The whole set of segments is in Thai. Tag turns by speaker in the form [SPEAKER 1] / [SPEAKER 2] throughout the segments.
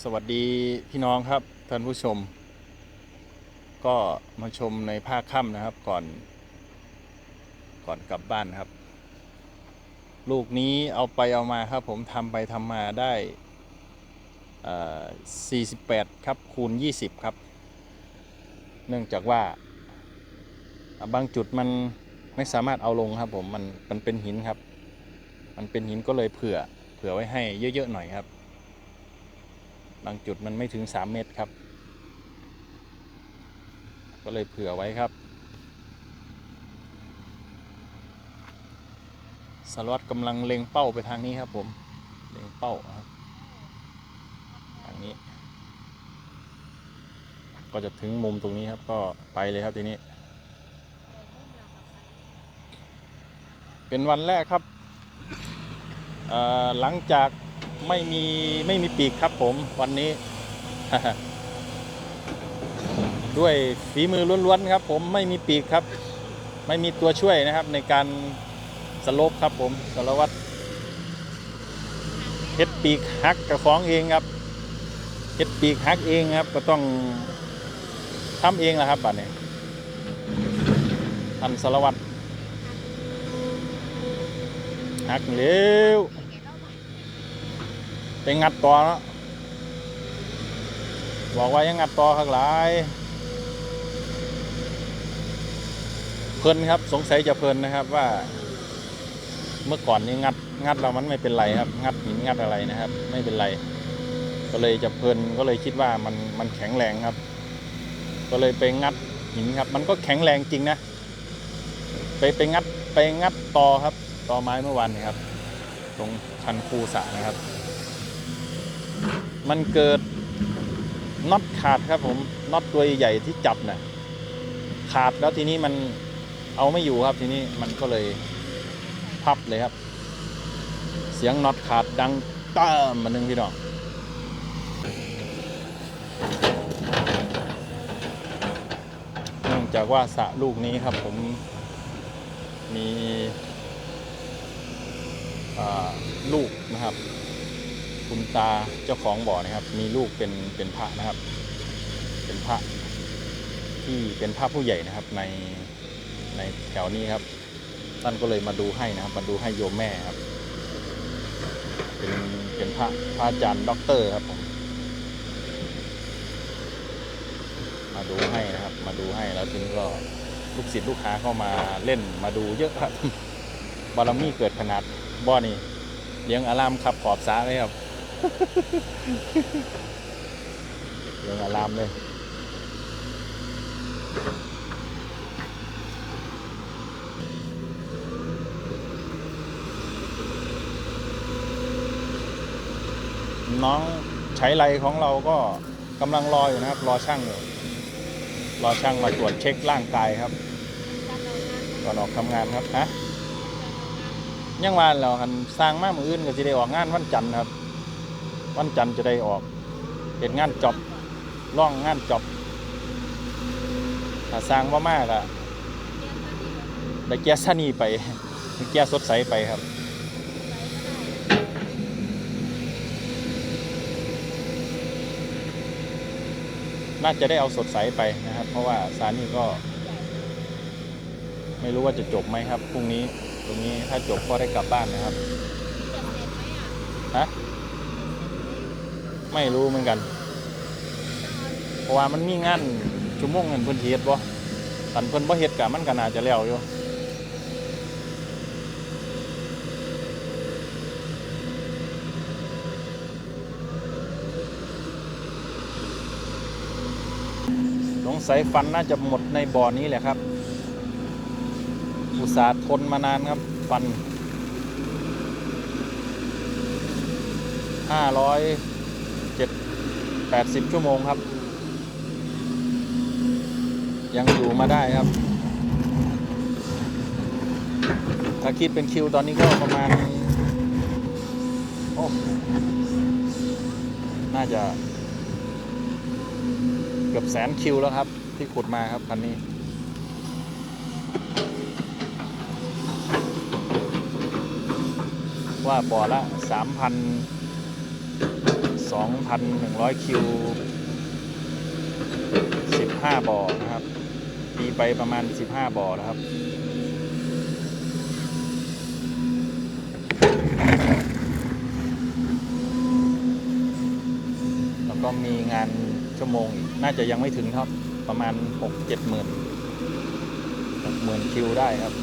[SPEAKER 1] สวัสดีพี่น้องครับท่านผู้ชม ก็มาชมในภาคค่ำนะครับก่อน ก่อนกลับบ้านครับ ลูกนี้เอาไปเอามาครับ ผมทำไปทำมาได้เอ่อ48 ครับคูณ 20 ครับ เนื่องจากว่าบางจุดมันไม่สามารถเอาลงครับผมมันมันเป็นหินครับ มันเป็นหินก็เลยเผื่อเผื่อไว้ให้เยอะๆหน่อยครับ บางจุดมันไม่ถึง 3 เมตรครับ ก็เลยเผื่อไว้ครับสารวัตรกำลังเล็งเป้าไปทางนี้ครับ ผม เล็งเป้าครับทางนี้ ก็จะถึงมุมตรงนี้ครับ ก็ไปเลยครับทีนี้ เป็นวันแรกครับหลังจาก ไม่มีไม่มีปีกครับผมวันนี้ ด้วยฝีมือล้วนๆครับผมไม่มีปีกครับ ไม่มีตัวช่วยนะครับในการสโลปครับผมสารวัตรเฮ็ดปีกหักกับของเองครับเฮ็ดปีกหักเองครับ ก็ต้องทำเองแหละครับบัดนี้ท่านสารวัตรหักเร็ว ไปงัดต่อเนาะบอกว่ายังงัดต่อข้างหลาย เพลินครับสงสัยจะเพลินนะครับว่า เมื่อก่อนนี้งัดงัดเรามันไม่เป็นไรครับ งัดหินงัดอะไรนะครับ ไม่เป็นไร ก็เลยจะเพลินก็เลยคิดว่ามันมันแข็งแรงครับ ก็เลยไปงัดหินครับ มันก็แข็งแรงจริงนะไปไปงัดไปงัดตอครับตอไม้เมื่อวานนี้ครับ ตรงคันคูสะนะครับ มันเกิดน็อตขาดครับผมน็อตตัวใหญ่ที่จับนะ่ะขาดแล้วทีนี้มันเอาไม่อยู่ครับทีนี้มันก็เลยพับเลยครับ เสียงน็อตขาดดังต้ามมาหนึ่งพี่น้องเนื่องจากว่าสะลูกนี้ครับผมมีลูกนะครับ คุณตาเจ้าของบ่อนะครับ มีลูกเป็นเป็นพระนะครับ เป็นพระที่เป็นพระผู้ใหญ่นะครับในในแถวนี้ครับท่านก็เลยมาดูให้นะครับมาดูให้โยมแม่ครับ เป็นเป็นพระพระอาจารย์ด็อกเตอร์ครับผมมาดูให้นะครับ มาดูให้แล้วทีนี้ก็ลูกศิษย์ลูกค้าเข้ามาเล่นมาดูเยอะครับบารมีเกิดขนาดบ่อนี่เลี้ยงอารามขับขอบสาเลยครับ เรื่องอารามเลยน้องใช้ไรของเราก็กำลังรออยู่นะครับ รอช่างอยู่รอช่างมาตรวจเช็คร่างกายครับ ก่อนออกทำงานครับฮะยังวานเราคันสร้างมากมืออื่นก็จะได้ออกงานวันจันทร์ครับ วันจันทร์จะได้ออกเป็นงานจบร่องงานจบถ้าสร้างว่ามากอะได้แก้ซานีไปแก้สดใสไปครับน่าจะได้เอาสดใสไปนะครับ เพราะว่าซานีก็ ไม่รู้ว่าจะจบไหมครับพรุ่งนี้ ตรงนี้ถ้าจบก็ได้กลับบ้านนะครับฮะ ไม่รู้เหมือนกัน เพราะว่ามันมีงานชั่วโมงเงินเพิ่นเฮ็ดบ่ตันเพิ่นบ่เฮ็ดกะมันก็น่าจะแล้วอยู่สงสัยฟันน่าจะหมดในบ่อนี้แหละครับ อุตสาห์ทนมานานครับ ฟันห้าร้อย 80 ชั่วโมงครับ ยังอยู่มาได้ครับ ถ้าคิดเป็นคิวตอนนี้ก็ประมาณ โอ้ น่าจะ เกือบแสนคิวแล้วครับ ที่ขุดมาครับคันนี้ว่าบ่อละสามพัน 2,100 คิว 15 บ่อนะครับ ตีไปประมาณ 15 บ่อนะครับแล้วก็มีงานชั่วโมงอีก น่าจะยังไม่ถึงครับ ประมาณ 6 7หมื่นหกหมื่นคิวได้ครับ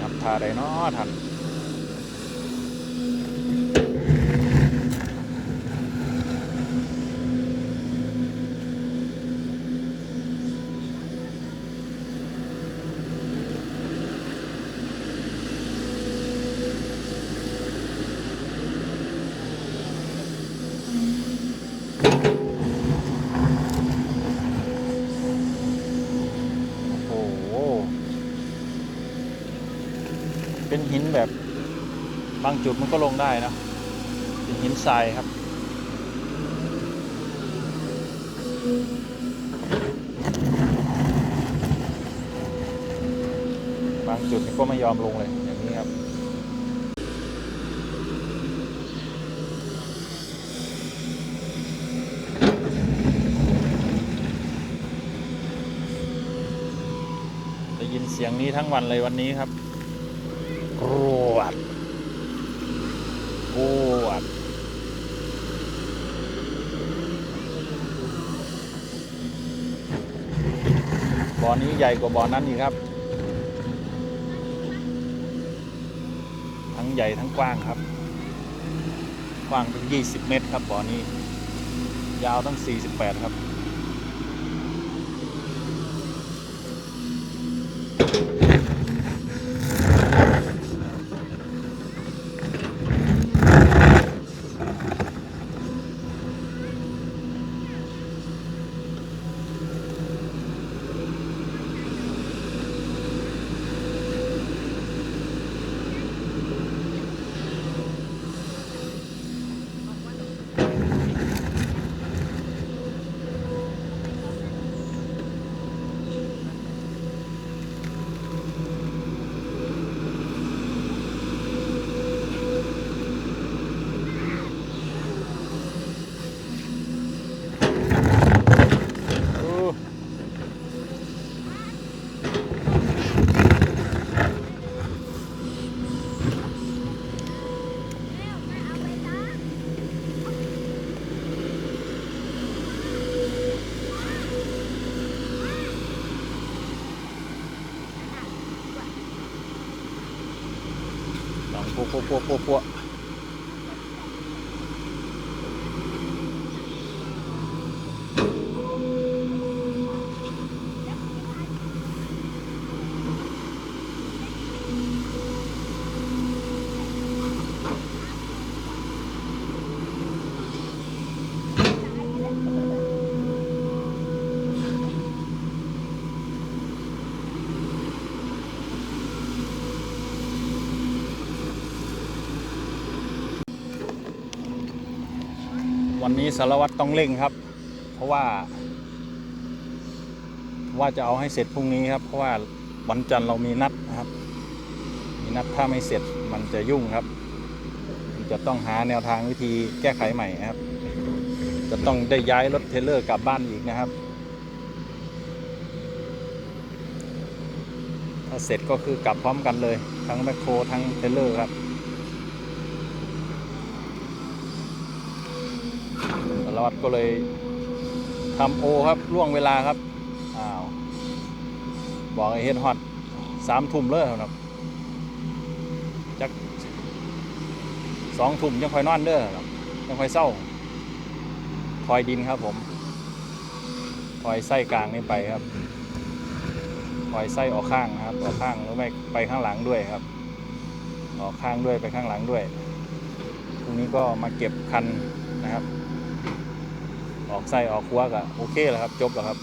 [SPEAKER 1] นับ ทาไดเนาะท่าน โอ้โห เป็นหินแบบบางจุดมันก็ลงได้นะเป็นหินทรายครับ บางจุดก็ไม่ยอมลงเลยอย่างนี้ครับได้ยินเสียงนี้ทั้งวันเลยวันนี้ครับ รวดรวดบ่อนี้ใหญ่กว่าบ่อนั้นอีกครับ ทั้งใหญ่ทั้งกว้างครับ กว้างถึง 20 เมตรครับบ่อนี้ ยาวตั้ง 48 ครับ ลองปัว วันนี้สารวัตรต้องเร่งครับ เพราะว่า ว่าจะเอาให้เสร็จพรุ่งนี้ครับ เพราะว่าวันจันทร์เรามีนัดนะครับ มีนัดถ้าไม่เสร็จมันจะยุ่งครับ จะต้องหาแนวทางวิธีแก้ไขใหม่ครับ จะต้องได้ย้ายรถเทรลเลอร์กลับบ้านอีกนะครับถ้าเสร็จก็คือกลับพร้อมกันเลย ทั้งแมคโครทั้งเทรลเลอร์ครับารวัตรก็เลยทำโอครับล่วงเวลาครับอ้าวบอกไอ้เฮ็ดฮอตสามทุ่มเลยครับจักสองทุ่มยังคอยนอนเด้อครับยังคอยเศร้าคอยดินครับผมคอยไส้กลางนี่ไปครับคอยไส้ออกข้างนะครับออกข้างหรือไม่ไปข้างหลังด้วยครับ ออกข้างด้วยไปข้างหลังด้วยพรุ่งนี้ก็มาเก็บคันนะครับ ออกไส้ออกควัวก็โอเคแล้วครับ จบแล้วครับ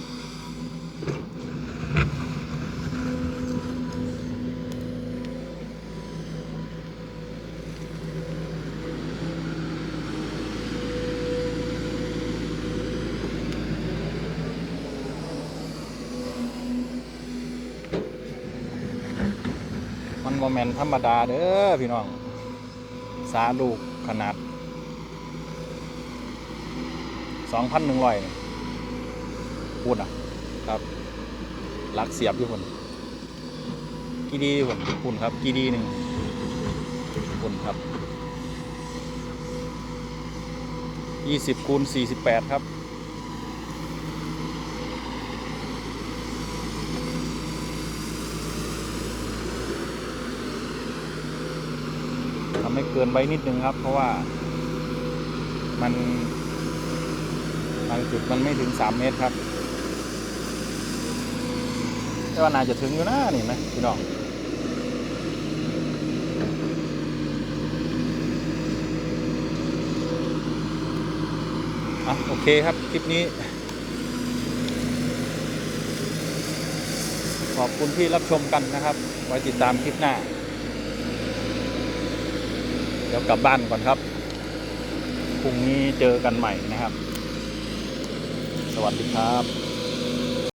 [SPEAKER 1] มันโมเมนธรรมดาเด้อพี่น้อง สาลูกขนาด สองพันหนึ่งร้อยพูดอะ ครับหลักเสียบอยู่คนกีดีคนคุณครับกีดีหนึ่งคุณครับยี่สิบคูณสี่สิบแปดครับทำให้เกินไว้นิดนึงครับ เพราะว่ามันบางจุดมันไม่ถึง3เมตรครับแต่ว่าน่าจะถึงอยู่นะนี่ไหมพี่น้องอะโอเคครับ คลิปนี้ ขอบคุณที่รับชมกันนะครับ ไว้ติดตามคลิปหน้า เดี๋ยวกลับบ้านก่อนครับ พรุ่งนี้เจอกันใหม่นะครับ สวัสดีครับ